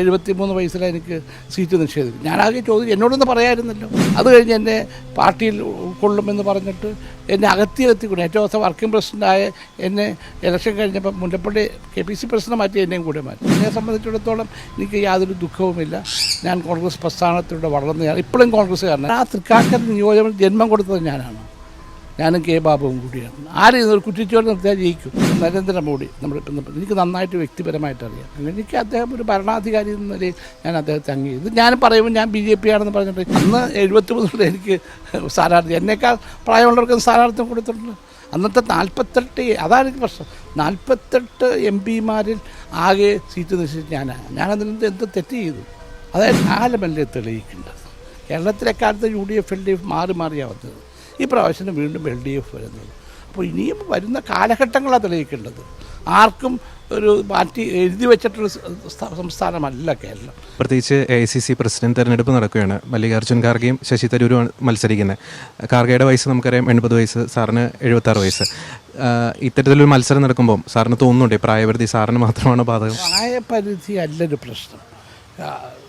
എഴുപത്തി മൂന്ന് വയസ്സിലാണ് എനിക്ക് സീറ്റ് നിഷേധിക്കും ഞാനാകെ ചോദിച്ചു എന്നോടൊന്ന് പറയായിരുന്നല്ലോ. അത് കഴിഞ്ഞ് എന്നെ പാർട്ടിയിൽ ഉൾക്കൊള്ളുമെന്ന് പറഞ്ഞിട്ട് എന്നെ അകത്തി എത്തിക്കൊണ്ട് ഏറ്റവും ദിവസം വർക്കിംഗ് പ്രസിഡന്റായ എന്നെ ഇലക്ഷൻ കഴിഞ്ഞപ്പോൾ Mullappally K P C president മാറ്റി എന്നെയും കൂടെ മാറ്റി. എന്നെ സംബന്ധിച്ചിടത്തോളം എനിക്ക് യാതൊരു ദുഃഖവുമില്ല. ഞാൻ കോൺഗ്രസ് പ്രസ്ഥാനത്തിലൂടെ വളർന്നതാണ് ഇപ്പോഴും കോൺഗ്രസ്സുകാരനാണ് ആ തൃക്കാക്കര നിയോജനം ജന്മം കൊടുത്തത് ഞാനാണ്. ഞാനും കെ ബാബുവും കൂടിയാണ്. ആരും ഒരു കുറ്റിച്ചോട് നിർത്തിയാൽ ജയിക്കും. നരേന്ദ്രമോദി നമ്മുടെ എനിക്ക് നന്നായിട്ട് വ്യക്തിപരമായിട്ട് അറിയാം അങ്ങനെ എനിക്ക് അദ്ദേഹം ഒരു ഭരണാധികാരി എന്ന നിലയിൽ ഞാൻ അദ്ദേഹത്തെ അംഗീകരിച്ചു ഞാൻ പറയുമ്പോൾ ഞാൻ ബി ജെ പി ആണെന്ന് പറഞ്ഞിട്ട് അന്ന് എഴുപത്തി മൂന്നിൽ എനിക്ക് സ്ഥാനാർത്ഥി എന്നേക്കാൾ പ്രായമുള്ളവർക്കും സ്ഥാനാർത്ഥി കൊടുത്തിട്ടുണ്ട്. അന്നത്തെ നാൽപ്പത്തെട്ട് അതാണ് എനിക്ക് പ്രശ്നം. നാൽപ്പത്തെട്ട് എം പിമാരിൽ ആകെ സീറ്റ് നിശ്ചയിച്ച് ഞാനാണ് ഞാനതിന് എന്ത് തെറ്റ് ചെയ്തു? അതായത് കാലമല്ലേ തെളിയിക്കേണ്ടത്. കേരളത്തിലെ കാലത്ത് U D F L D F മാറി മാറിയാണ് വന്നത്. ഈ പ്രാവശ്യം വീണ്ടും എൽ ഡി എഫ് വരുന്നത്. അപ്പോൾ ഇനിയും വരുന്ന കാലഘട്ടങ്ങളാണ് തെളിയിക്കേണ്ടത്. ആർക്കും ഒരു മാറ്റി എഴുതി വെച്ചിട്ടൊരു സംസ്ഥാനമല്ല കേരളം. പ്രത്യേകിച്ച് എ സി സി പ്രസിഡന്റ് തെരഞ്ഞെടുപ്പ് നടക്കുകയാണ്. മല്ലികാർജുൻ ഖാർഗെയും ശശി തരൂരുമാണ് മത്സരിക്കുന്നത്. ഖാർഗയുടെ വയസ്സ് നമുക്കറിയാം എൺപത് വയസ്സ് സാറിന് എഴുപത്താറ് വയസ്സ്. ഇത്തരത്തിലൊരു മത്സരം നടക്കുമ്പോൾ സാറിന് തോന്നുന്നുണ്ട്? പ്രായപരിധി സാറിന് മാത്രമാണ് ബാധകം? പ്രായപരിധി അല്ലൊരു പ്രശ്നം.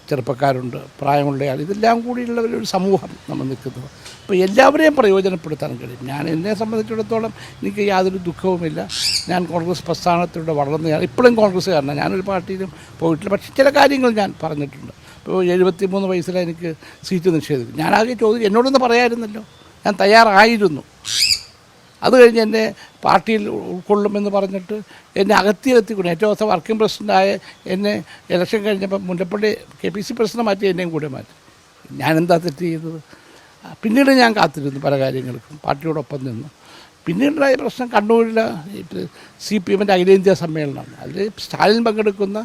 ചെറുപ്പക്കാരുണ്ട് പ്രായമുള്ള ആൾ. ഇതെല്ലാം കൂടിയുള്ള ഒരു സമൂഹം നമ്മൾ നിൽക്കുന്നത് അപ്പോൾ എല്ലാവരെയും പ്രയോജനപ്പെടുത്താൻ കഴിയും. ഞാൻ എന്നെ സംബന്ധിച്ചിടത്തോളം എനിക്ക് യാതൊരു ദുഃഖവുമില്ല. ഞാൻ കോൺഗ്രസ് പ്രസ്ഥാനത്തിലൂടെ വളർന്നതാണ് ഇപ്പോഴും കോൺഗ്രസ്സുകാരനാണ്. ഞാനൊരു പാർട്ടിയിലും പോയിട്ടില്ല. പക്ഷേ ചില കാര്യങ്ങൾ ഞാൻ പറഞ്ഞിട്ടുണ്ട്. ഇപ്പോൾ എഴുപത്തി മൂന്ന് വയസ്സിലാണ് എനിക്ക് സീറ്റ് നിഷേധിക്കും ഞാനാകെ ചോദിച്ചു എന്നോടൊന്ന് പറയായിരുന്നല്ലോ. ഞാൻ തയ്യാറായിരുന്നു. അത് കഴിഞ്ഞ് എന്നെ പാർട്ടിയിൽ ഉൾക്കൊള്ളുമെന്ന് പറഞ്ഞിട്ട് എന്നെ അകത്തി എത്തിക്കൊണ്ട് ഏറ്റവും അവസ്ഥ വർക്കിംഗ് പ്രസിഡന്റായ എന്നെ ഇലക്ഷൻ കഴിഞ്ഞപ്പോൾ Mullappally K P C president മാറ്റി എന്നെയും കൂടെ മാറ്റി. ഞാനെന്താ തെറ്റ് ചെയ്തത്? പിന്നീട് ഞാൻ കാത്തിരുന്നു പല കാര്യങ്ങൾക്കും പാർട്ടിയോടൊപ്പം നിന്നു. പിന്നീടുണ്ടായ പ്രശ്നം കണ്ണൂരിലെ സി പി എമ്മിന്റെ അഖിലേന്ത്യാ സമ്മേളനമാണ്. അതിൽ സ്റ്റാലിൻ പങ്കെടുക്കുന്ന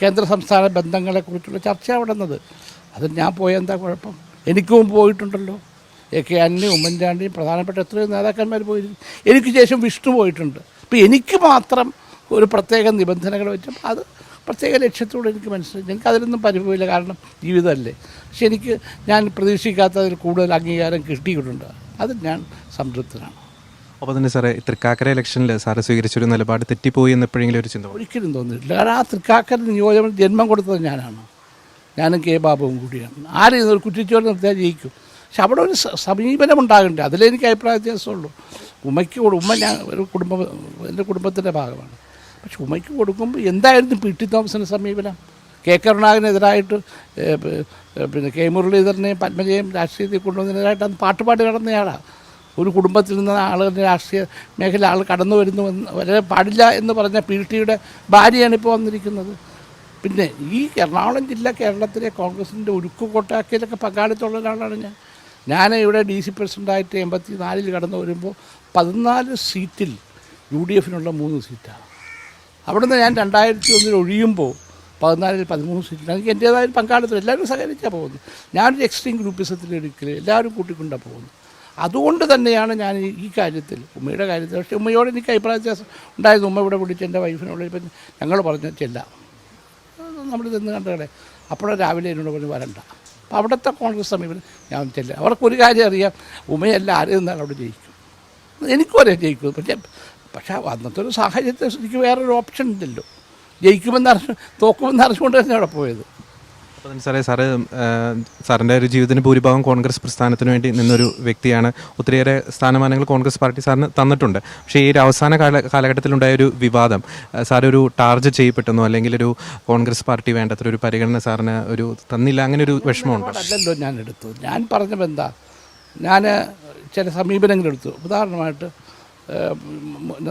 കേന്ദ്ര സംസ്ഥാന ബന്ധങ്ങളെക്കുറിച്ചുള്ള ചർച്ച നടന്നത്. അത് ഞാൻ പോയ എന്താ കുഴപ്പം? എനിക്കും പോയിട്ടുണ്ടല്ലോ. എ കെ ആന്റണി ഉമ്മൻചാണ്ടി പ്രധാനപ്പെട്ട എത്രയോ നേതാക്കന്മാർ പോയിരുന്നു എനിക്ക് ശേഷം വിഷ്ണു പോയിട്ടുണ്ട്. അപ്പോൾ എനിക്ക് മാത്രം ഒരു പ്രത്യേക നിബന്ധനകൾ വെച്ചപ്പോൾ അത് പ്രത്യേക ലക്ഷ്യത്തോടെ എനിക്ക് മനസ്സിലായി. എനിക്ക് അതിലൊന്നും പരിഭവമില്ല കാരണം ജീവിതമല്ലേ. പക്ഷെ എനിക്ക് ഞാൻ പ്രതീക്ഷിക്കാത്തതിൽ കൂടുതൽ അംഗീകാരം കിട്ടിയിട്ടുണ്ട്. അതിൽ ഞാൻ സംതൃപ്തനാണ്. അപ്പോൾ തന്നെ സാറേ തൃക്കാക്കര ഇലക്ഷനിൽ സാറ് സ്വീകരിച്ചൊരു നിലപാട് തെറ്റിപ്പോയി എന്ന് എപ്പോഴെങ്കിലും ഒരു ചിന്ത? ഒരിക്കലും തോന്നിയിട്ടില്ല. കാരണം ആ തൃക്കാക്കര നിയോജനം ജന്മം കൊടുത്തത് ഞാനാണ്. ഞാനും കെ ബാബുവും കൂടിയാണ്. ആരും ഒരു കുറ്റിച്ചോട് നിർത്തിയാൽ ജയിക്കും. പക്ഷെ അവിടെ ഒരു സമീപനമുണ്ടാകണ്ടേ. അതിലെനിക്ക് അഭിപ്രായ വ്യത്യാസമുള്ളൂ. ഉമ്മയ്ക്ക് ഉമ്മ ഞാൻ ഒരു കുടുംബം എന്റെ കുടുംബത്തിന്റെ ഭാഗമാണ്. പക്ഷെ ഉമ്മയ്ക്ക് കൊടുക്കുമ്പോൾ എന്തായിരുന്നു പി ടി തോമസിന്റെ സമീപനം? കെ ഏ, പിന്നെ കെ മുരളീധരനെയും പത്മജയും രാഷ്ട്രീയത്തിൽ കൊണ്ടുവന്നതിനെതിരായിട്ട് അന്ന് പാട്ടുപാടി നടന്നയാളാണ് ഒരു കുടുംബത്തിൽ നിന്ന് ആളുകളുടെ രാഷ്ട്രീയ മേഖല ആൾ കടന്നു വരുന്നു വരെ പാടില്ല എന്ന് പറഞ്ഞ പി ടിയുടെ ഭാര്യയാണ് ഇപ്പോൾ വന്നിരിക്കുന്നത്. പിന്നെ ഈ എറണാകുളം ജില്ല കേരളത്തിലെ കോൺഗ്രസിന്റെ ഉരുക്കുകോട്ടാക്കിയതിലൊക്കെ പങ്കാളിത്തമുള്ള ഒരാളാണ് ഞാൻ. ഞാൻ ഇവിടെ ഡി സി പ്രസിഡന്റായിട്ട് എൺപത്തി നാലിൽ കടന്നു വരുമ്പോൾ പതിനാല് സീറ്റിൽ യു ഡി എഫിനുള്ള മൂന്ന് സീറ്റാണ് അവിടുന്ന് ഞാൻ രണ്ടായിരത്തി ഒന്നിൽ ഒഴിയുമ്പോൾ പതിനാലിൽ പതിമൂന്ന് സീറ്റിൽ. എനിക്ക് എന്റേതായ പങ്കാളിത്തം. എല്ലാവരും സഹകരിച്ചാണ് പോകുന്നത്. ഞാനൊരു എക്സ്ട്രീം ഗ്രൂപ്പിസത്തിൽ എടുക്കൽ എല്ലാവരും കൂട്ടിക്കൊണ്ടാണ് പോകുന്നത്. അതുകൊണ്ട് തന്നെയാണ് ഞാൻ ഈ- കാര്യത്തിൽ ഉമ്മയുടെ കാര്യത്തിൽ. പക്ഷേ ഉമ്മയോട് എനിക്ക് അഭിപ്രായ വ്യത്യാസം ഉണ്ടായിരുന്നു. ഉമ്മ ഇവിടെ വിളിച്ച് എന്റെ വൈഫിനോട് ഇപ്പം ഞങ്ങൾ പറഞ്ഞിട്ടില്ല. നമ്മൾ നിന്ന് കണ്ടേ അപ്പോഴാണ് രാവിലെ എന്നോട് പറഞ്ഞ് വരണ്ട. അപ്പോൾ അവിടുത്തെ കോൺഗ്രസ് സമീപനം ഞാൻ ചെല്ലുക. അവർക്കൊരു കാര്യം അറിയാം. ഉമയല്ല ആര് നിന്നാലും അവിടെ ജയിക്കും എനിക്കും ജയിക്കും പക്ഷേ പക്ഷേ അന്നത്തെ ഒരു സാഹചര്യത്തെ എനിക്ക് വേറൊരു ഓപ്ഷൻ ഇല്ലല്ലോ. ജയിക്കുമെന്ന് അറിഞ്ഞു തോക്കുമെന്ന് അറിഞ്ഞുകൊണ്ട് തന്നെ അവിടെ പോയത്. തന്നെ സാറേ സാറ് സാറിന്റെ ഒരു ജീവിതത്തിന്റെ ഭൂരിഭാഗം കോൺഗ്രസ് പ്രസ്ഥാനത്തിന് വേണ്ടി നിന്നൊരു വ്യക്തിയാണ്. ഒത്തിരിയേറെ സ്ഥാനമാനങ്ങൾ കോൺഗ്രസ് പാർട്ടി സാറിന് തന്നിട്ടുണ്ട്. പക്ഷേ ഈ ഒരു അവസാന കാല കാലഘട്ടത്തിലുണ്ടായ ഒരു വിവാദം സാറൊരു ഒരു ടാർജറ്റ് ചെയ്യപ്പെട്ടെന്നോ അല്ലെങ്കിൽ ഒരു കോൺഗ്രസ് പാർട്ടി വേണ്ടത്ര ഒരു പരിഗണന സാറിന് ഒരു തന്നില്ല അങ്ങനെ ഒരു വിഷമമുണ്ട്? അല്ലല്ലോ ഞാൻ എടുത്തു. ഞാൻ പറഞ്ഞപ്പോൾ എന്താ ഞാൻ ചില സമീപനങ്ങൾ എടുത്തു. ഉദാഹരണമായിട്ട്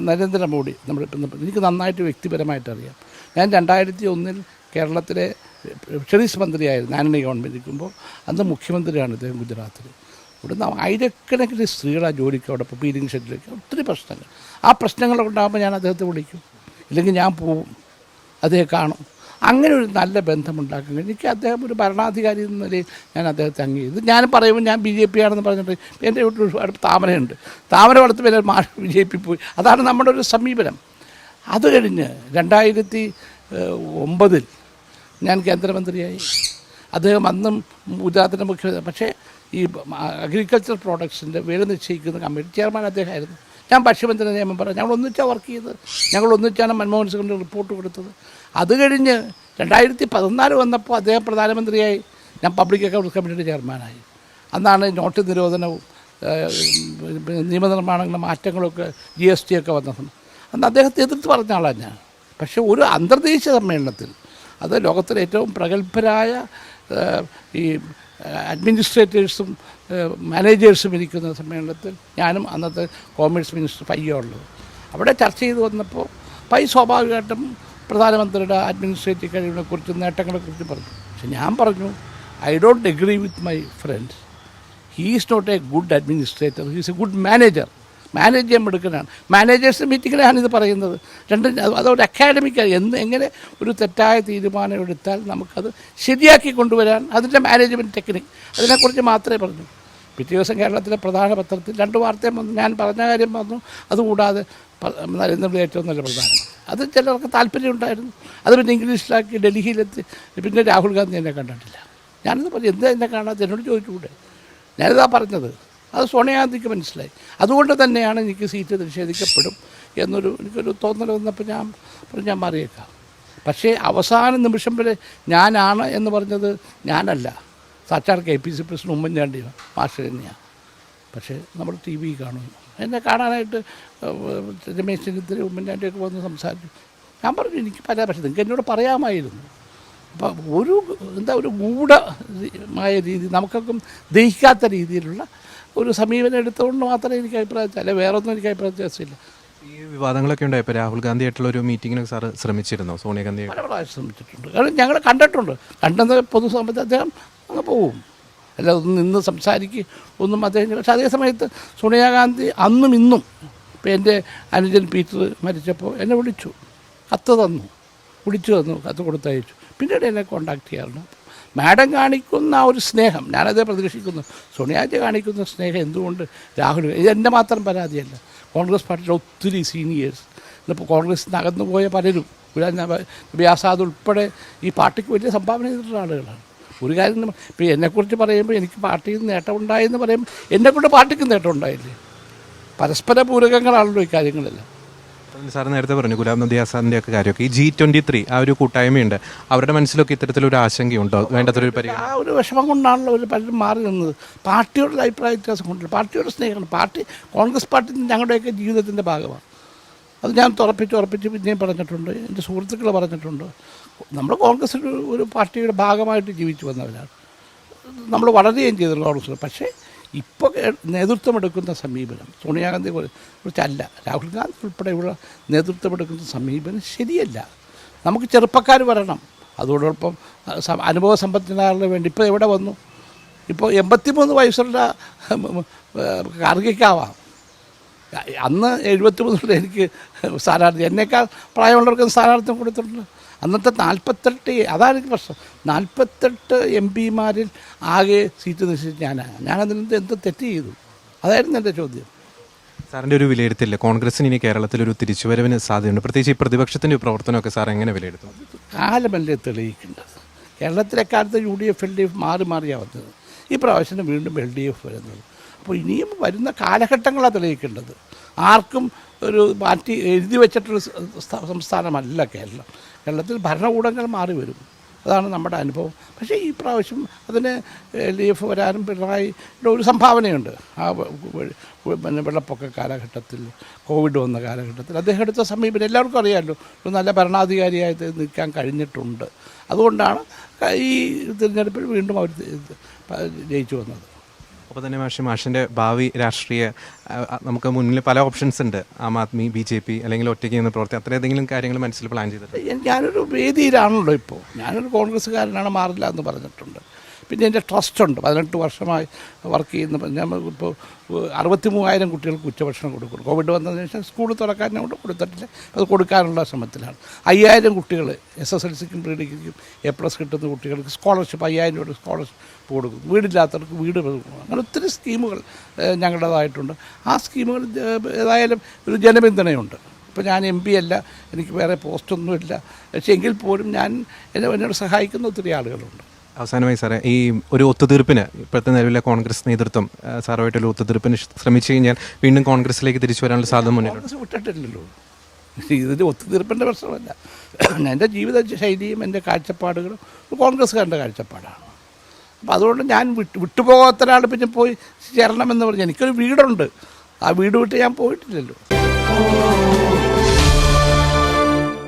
നരേന്ദ്രമോദി നമ്മുടെ എനിക്ക് നന്നായിട്ട് വ്യക്തിപരമായിട്ട് അറിയാം ഞാൻ രണ്ടായിരത്തി ഒന്നിൽ കേരളത്തിലെ ഫിഷറീസ് മന്ത്രിയായിരുന്നു ആന്റണി ഗവൺമെന്റ് ഇരിക്കുമ്പോൾ അന്ന് മുഖ്യമന്ത്രിയാണ് ഇദ്ദേഹം ഗുജറാത്തിൽ ഇവിടുന്ന് ആയിരക്കണക്കിന് സ്ത്രീകളാണ് ജോലിക്ക് അവിടെ ഇപ്പോൾ പീലിംഗ് ഷെഡിലേക്ക് ഒത്തിരി പ്രശ്നങ്ങൾ. ആ പ്രശ്നങ്ങളൊക്കെ ഉണ്ടാകുമ്പോൾ ഞാൻ അദ്ദേഹത്തെ വിളിക്കും. ഇല്ലെങ്കിൽ ഞാൻ പോവും. അദ്ദേഹം കാണും. അങ്ങനെ ഒരു നല്ല ബന്ധമുണ്ടാക്കാൻ. എനിക്ക് അദ്ദേഹം ഒരു ഭരണാധികാരി എന്ന നിലയിൽ ഞാൻ അദ്ദേഹത്തെ അംഗീകരിച്ചു. ഞാൻ പറയുമ്പോൾ ഞാൻ ബി ജെ പി ആണെന്ന് പറഞ്ഞിട്ട് എന്റെ വീട്ടിൽ ഒരുപാട് താമരയുണ്ട്. താമര വളർത്തി പേര് മാ ബി ജെ പി പോയി. അതാണ് നമ്മുടെ ഒരു സമീപനം. അത് കഴിഞ്ഞ് രണ്ടായിരത്തി ഒമ്പതിൽ ഞാൻ കേന്ദ്രമന്ത്രിയായി. അദ്ദേഹം അന്നും ഗുജറാത്തിന്റെ മുഖ്യമന്ത്രി. പക്ഷേ ഈ അഗ്രികൾച്ചർ പ്രോഡക്ട്സിന്റെ വില നിശ്ചയിക്കുന്ന കമ്മിറ്റി ചെയർമാൻ അദ്ദേഹമായിരുന്നു. ഞാൻ ഭക്ഷ്യമന്ത്രി നിയമം പറഞ്ഞു. ഞങ്ങൾ ഒന്നിച്ചാണ് വർക്ക് ചെയ്തത് ഞങ്ങൾ ഒന്നിച്ചാണ് മൻമോഹൻ സിംഗിന്റെ റിപ്പോർട്ട് കൊടുത്തത്. അത് കഴിഞ്ഞ് രണ്ടായിരത്തി പതിനാല് വന്നപ്പോൾ അദ്ദേഹം പ്രധാനമന്ത്രിയായി. ഞാൻ പബ്ലിക് അക്കൗണ്ട്സ് കമ്മിറ്റിയുടെ ചെയർമാനായി അന്നാണ് നോട്ട് നിരോധനവും നിയമനിർമ്മാണങ്ങളും മാറ്റങ്ങളൊക്കെ ജി എസ് ടി ഒക്കെ വന്നത്. അന്ന് അദ്ദേഹത്തെ എതിർത്ത് പറഞ്ഞ ആളാണ് ഞാൻ. പക്ഷേ ഒരു അന്തർദേശീയ സമ്മേളനത്തിൽ അത് ലോകത്തിലെ ഏറ്റവും പ്രഗത്ഭരായ ഈ അഡ്മിനിസ്ട്രേറ്റേഴ്സും മാനേജേഴ്സും ഇരിക്കുന്ന സമ്മേളനത്തിൽ ഞാനും അന്നത്തെ കോമേഴ്സ് മിനിസ്റ്റർ പയ്യോ ഉള്ളത് അവിടെ ചർച്ച ചെയ്ത് വന്നപ്പോൾ പൈ സ്വാഭാവികമായിട്ടും പ്രധാനമന്ത്രിയുടെ അഡ്മിനിസ്ട്രേറ്റീവ് കഴിവിനെ കുറിച്ചും നേട്ടങ്ങളെക്കുറിച്ചും പറഞ്ഞു. പക്ഷെ ഞാൻ പറഞ്ഞു I don't agree with my friends he is not a good administrator he's a good manager manage ചെയ്യാൻ എടുക്കുന്നതാണ് മാനേജേഴ്സ് മീറ്റിങ്ങിലാണ് ഇത് പറയുന്നത്. രണ്ട് അതൊരു അക്കാഡമിക് എന്ന് എങ്ങനെ ഒരു തെറ്റായ തീരുമാനം എടുത്താൽ നമുക്കത് ശരിയാക്കി കൊണ്ടുവരാൻ അതിന്റെ മാനേജ്മെന്റ് ടെക്നിക് അതിനെക്കുറിച്ച് മാത്രമേ പറഞ്ഞു. പിറ്റേ ദിവസം കേരളത്തിലെ പ്രധാന പത്രത്തിൽ രണ്ട് വാർത്തയും വന്നു. ഞാൻ പറഞ്ഞ കാര്യം വന്നു അതുകൂടാതെ നരേന്ദ്രമോദി ഏറ്റവും നല്ല പ്രധാനം. അത് ചിലർക്ക് താല്പര്യമുണ്ടായിരുന്നു അത് പിന്നെ ഇംഗ്ലീഷിലാക്കി ഡൽഹിയിലെത്തി. പിന്നെ രാഹുൽ ഗാന്ധി എന്നെ കണ്ടിട്ടില്ല. ഞാനത് പറഞ്ഞു എന്താ എന്നെ കാണാതെ എന്നോട് ചോദിച്ചുകൂടെ ഞാനിതാ പറഞ്ഞത് അത് സോണിയാഗാന്ധിക്ക് മനസ്സിലായി. അതുകൊണ്ട് തന്നെയാണ് എനിക്ക് സീറ്റ് നിഷേധിക്കപ്പെടും എന്നൊരു എനിക്കൊരു തോന്നൽ വന്നപ്പോൾ ഞാൻ ഞാൻ മാറിയേക്കാം. പക്ഷേ അവസാന നിമിഷം വരെ ഞാനാണ് എന്ന് പറഞ്ഞത് ഞാനല്ല. സാക്ഷാൽ കെ പി സി പ്രസിഡന്റ് ഉമ്മൻചാണ്ടിയാണ് മാസ്റ്റർ തന്നെയാണ്. പക്ഷേ നമ്മൾ ടി വി കാണുന്നു എന്നെ കാണാനായിട്ട് രമേശ് ചെന്നിത്തല ഉമ്മൻചാണ്ടിയൊക്കെ വന്ന് സംസാരിച്ചു. ഞാൻ പറഞ്ഞു എനിക്ക് പല പക്ഷേ നിങ്ങൾക്ക് എന്നോട് പറയാമായിരുന്നു. അപ്പം ഒരു എന്താ ഒരു ഗൂഢമായ രീതി നമുക്കൊക്കെ ദഹിക്കാത്ത രീതിയിലുള്ള ഒരു സമീപനം എടുത്തുകൊണ്ട് മാത്രമേ എനിക്ക് അഭിപ്രായം അല്ലെ വേറെ ഒന്നും എനിക്ക് അഭിപ്രായ വ്യത്യാസമില്ല ഈ വിവാദങ്ങളൊക്കെ ഉണ്ടായപ്പോൾ രാഹുൽ ഗാന്ധി ആയിട്ടുള്ള ഒരു മീറ്റിങ്ങിനൊക്കെ സാറ് ശ്രമിച്ചിരുന്നോ? സോണിയാഗാന്ധി പല പ്രാവശ്യം ശ്രമിച്ചിട്ടുണ്ട്. കാരണം ഞങ്ങൾ കണ്ടിട്ടുണ്ട്. കണ്ടെന്ന് പൊതുസമയത്ത് അദ്ദേഹം അങ്ങ് പോവും. അല്ല ഒന്ന് നിന്ന് സംസാരിക്കുക ഒന്നും അദ്ദേഹം പക്ഷേ അതേ സമയത്ത് സോണിയാഗാന്ധി അന്നും ഇന്നും ഇപ്പം എന്റെ അനുജൻ പീറ്റർ മരിച്ചപ്പോൾ എന്നെ വിളിച്ചു. കത്ത് തന്നു. വിളിച്ചു തന്നു. കത്ത് കൊടുത്തയച്ചു. പിന്നീട് എന്നെ കോണ്ടാക്ട് ചെയ്യാറുണ്ട്. മാഡം കാണിക്കുന്ന ആ ഒരു സ്നേഹം ഞാനത് പ്രതീക്ഷിക്കുന്നു. സോണിയാജി കാണിക്കുന്ന സ്നേഹം എന്തുകൊണ്ട്? രാഹുൽ ഇത് എന്റെ മാത്രം പരാതിയല്ല. കോൺഗ്രസ് പാർട്ടിയുടെ ഒത്തിരി സീനിയേഴ്സ്. ഇന്നിപ്പോൾ കോൺഗ്രസിൽ നിന്ന് പോയ പലരും നബി ആസാദ് ഉൾപ്പെടെ ഈ പാർട്ടിക്ക് വലിയ സംഭാവന ചെയ്തിട്ടുള്ള ആളുകളാണ്. ഒരു കാര്യം ഇപ്പോൾ എന്നെക്കുറിച്ച് പറയുമ്പോൾ എനിക്ക് പാർട്ടിയിൽ നിന്ന് നേട്ടം ഉണ്ടായെന്ന് പറയുമ്പോൾ എന്നെക്കൊണ്ട് പാർട്ടിക്ക് നേട്ടം ഉണ്ടായില്ലേ? പരസ്പര പൂരകങ്ങളാണല്ലോ ഈ കാര്യങ്ങളെല്ലാം. സാർ നേരത്തെ പറഞ്ഞു ഗുലാം നബി ആസാദിന്റെ ഒക്കെ കാര്യമൊക്കെ. ഈ ജി ട്വന്റി ത്രീ ആ ഒരു കൂട്ടായ്മയുണ്ട്. അവരുടെ മനസ്സിലൊക്കെ ഇത്തരത്തിലൊരു ആശങ്കയുണ്ടോ? വേണ്ടത്തൊരു പരിഗണന. ആ ഒരു വിഷമം കൊണ്ടാണല്ലോ ഒരു പലരും മാറി നിന്നത്. പാർട്ടിയോടുള്ള അഭിപ്രായ വ്യത്യാസം കൊണ്ടില്ല. പാർട്ടിയോട് സ്നേഹമാണ്. പാർട്ടി കോൺഗ്രസ് പാർട്ടി ഞങ്ങളുടെയൊക്കെ ജീവിതത്തിന്റെ ഭാഗമാണ്. അത് ഞാൻ തുറപ്പിച്ച് ഉറപ്പിച്ച് പിന്നെയും പറഞ്ഞിട്ടുണ്ട്. എന്റെ സുഹൃത്തുക്കൾ പറഞ്ഞിട്ടുണ്ട്. നമ്മൾ കോൺഗ്രസ് ഒരു ഒരു പാർട്ടിയുടെ ഭാഗമായിട്ട് ജീവിച്ചു വന്നവരാണ്. നമ്മൾ വളരുകയും ചെയ്തിട്ടുണ്ട് കോൺഗ്രസ് പക്ഷേ ഇപ്പോൾ നേതൃത്വമെടുക്കുന്ന സമീപനം സോണിയാഗാന്ധി കുറിച്ചല്ല രാഹുൽ ഗാന്ധി ഉൾപ്പെടെയുള്ള നേതൃത്വമെടുക്കുന്ന സമീപനം ശരിയല്ല. നമുക്ക് ചെറുപ്പക്കാർ വരണം. അതോടൊപ്പം അനുഭവ സമ്പത്തിനാളിന് വേണ്ടി ഇപ്പോൾ എവിടെ വന്നു? ഇപ്പോൾ എൺപത്തിമൂന്ന് വയസ്സുള്ള കാർഗിക്കാവാം. അന്ന് എഴുപത്തി മൂന്നുള്ള എനിക്ക് സ്ഥാനാർത്ഥി എന്നേക്കാൾ പ്രായമുള്ളവർക്ക് സ്ഥാനാർത്ഥിത്വം കൊടുത്തിട്ടുണ്ട്. അന്നത്തെ നാൽപ്പത്തെട്ട് അതാണ് പ്രശ്നം. നാൽപ്പത്തെട്ട് എം പിമാരിൽ ആകെ സീറ്റ് നിശ്ചയിച്ച് ഞാനാണ്. ഞാനതിനെന്ത് എന്ത് തെറ്റ് ചെയ്തു? അതായിരുന്നു എന്റെ ചോദ്യം. സാറിന്റെ ഒരു വിലയിരുത്തില്ല കോൺഗ്രസിന് ഇനി കേരളത്തിൽ ഒരു തിരിച്ചുവരവിന് സാധ്യതയുണ്ട്. പ്രത്യേകിച്ച് ഈ പ്രതിപക്ഷത്തിന്റെ പ്രവർത്തനമൊക്കെ സാർ എങ്ങനെ വിലയിരുത്തും? കാലമല്ലേ തെളിയിക്കേണ്ടത്? കേരളത്തിലെ കാലത്ത് U D F L D F മാറി മാറിയാണ് വന്നത്. ഈ പ്രാവശ്യം വീണ്ടും എൽ ഡി എഫ് വരുന്നത്. അപ്പോൾ ഇനിയും വരുന്ന കാലഘട്ടങ്ങളാണ് തെളിയിക്കേണ്ടത്. ആർക്കും ഒരു മാറ്റി എഴുതി വെച്ചിട്ടൊരു സ- സംസ്ഥാനമല്ല കേരളം. കേരളത്തിൽ ഭരണകൂടങ്ങൾ മാറി വരും. അതാണ് നമ്മുടെ അനുഭവം. പക്ഷേ ഈ പ്രാവശ്യം അതിന് എൽ ഡി എഫ് വരാനും പിണറായിയുടെ ഒരു സംഭാവനയുണ്ട്. ആ പിന്നെ വെള്ളപ്പൊക്ക കാലഘട്ടത്തിൽ കോവിഡ് വന്ന കാലഘട്ടത്തിൽ. അദ്ദേഹം എടുത്ത സമീപനം എല്ലാവർക്കും അറിയാമല്ലോ. ഒരു നല്ല ഭരണാധികാരിയായിട്ട് നിൽക്കാൻ കഴിഞ്ഞിട്ടുണ്ട്. അതുകൊണ്ടാണ് ഈ തിരഞ്ഞെടുപ്പിൽ വീണ്ടും അവർ ജയിച്ചു വന്നത്. അപ്പോൾ തന്നെ മാഷി മാഷിന്റെ ഭാവി രാഷ്ട്രീയ നമുക്ക് മുന്നിൽ പല ഓപ്ഷൻസ് ഉണ്ട്. Aam Aadmi B J P അല്ലെങ്കിൽ ഒറ്റയ്ക്ക് നിന്ന് പ്രവർത്തി അത്ര ഏതെങ്കിലും കാര്യങ്ങൾ മനസ്സിൽ പ്ലാൻ ചെയ്തിട്ടുണ്ട്? ഞാനൊരു വേദിയിലാണല്ലോ ഇപ്പോൾ ഞാനൊരു കോൺഗ്രസ്സുകാരനാണ് മാറില്ല എന്ന് പറഞ്ഞിട്ടുണ്ട്. പിന്നെ എന്റെ ട്രസ്റ്റുണ്ട്. പതിനെട്ട് വർഷമായി വർക്ക് ചെയ്യുന്ന ഞാൻ ഇപ്പോൾ അറുപത്തി മൂവായിരം കുട്ടികൾക്ക് ഉച്ചഭക്ഷണം കൊടുക്കുന്നു. കോവിഡ് വന്നതിന് ശേഷം സ്കൂൾ കൊണ്ട് കൊടുത്തിട്ടില്ല. അത് കൊടുക്കാനുള്ള ശ്രമത്തിലാണ്. അയ്യായിരം കുട്ടികൾ എസ് എസ് എൽ സിക്കും പ്രീ ഡിഗ്രിക്കും എ പ്ലസ് കിട്ടുന്ന കുട്ടികൾക്ക് സ്കോളർഷിപ്പ് അയ്യായിരം രൂപയുടെ സ്കോളർഷിപ്പ് കൊടുക്കും വീടില്ലാത്തവർക്ക് വീട് അങ്ങനെ ഒത്തിരി സ്കീമുകൾ ഞങ്ങളുടേതായിട്ടുണ്ട്. ആ സ്കീമുകൾ ഏതായാലും ഒരു ജനപിന്തുണയുണ്ട്. ഇപ്പോൾ ഞാൻ എം പി അല്ല എനിക്ക് വേറെ പോസ്റ്റൊന്നുമില്ല പക്ഷേ എങ്കിൽ പോലും ഞാൻ എന്നെ എന്നോട് സഹായിക്കുന്ന ഒത്തിരി ആളുകളുണ്ട്. അവസാനമായി സാറേ ഈ ഒരു ഒത്തുതീർപ്പിന് ഇപ്പോഴത്തെ നിലവിലെ കോൺഗ്രസ് നേതൃത്വം സാറുമായിട്ട് സാറുമായിട്ടൊരു ഒത്തുതീർപ്പിന് ശ്രമിച്ചു കഴിഞ്ഞാൽ വീണ്ടും കോൺഗ്രസിലേക്ക് തിരിച്ചു വരാനുള്ള സാധ്യത മുന്നേ കോൺഗ്രസ് വിട്ടിട്ടില്ലല്ലോ. ഇതിന്റെ ഒത്തുതീർപ്പിന്റെ പ്രശ്നമല്ല. എന്റെ ജീവിത ശൈലിയും എന്റെ കാഴ്ചപ്പാടുകളും കോൺഗ്രസ്സുകാരുടെ കാഴ്ചപ്പാടാണ്. അപ്പോൾ അതുകൊണ്ട് ഞാൻ വിട്ട് വിട്ടുപോകാത്ത ഒരാൾ പിന്നെ പോയി ചേരണമെന്ന് പറഞ്ഞു എനിക്കൊരു വീടുണ്ട്. ആ വീട് വിട്ട് ഞാൻ പോയിട്ടില്ലല്ലോ.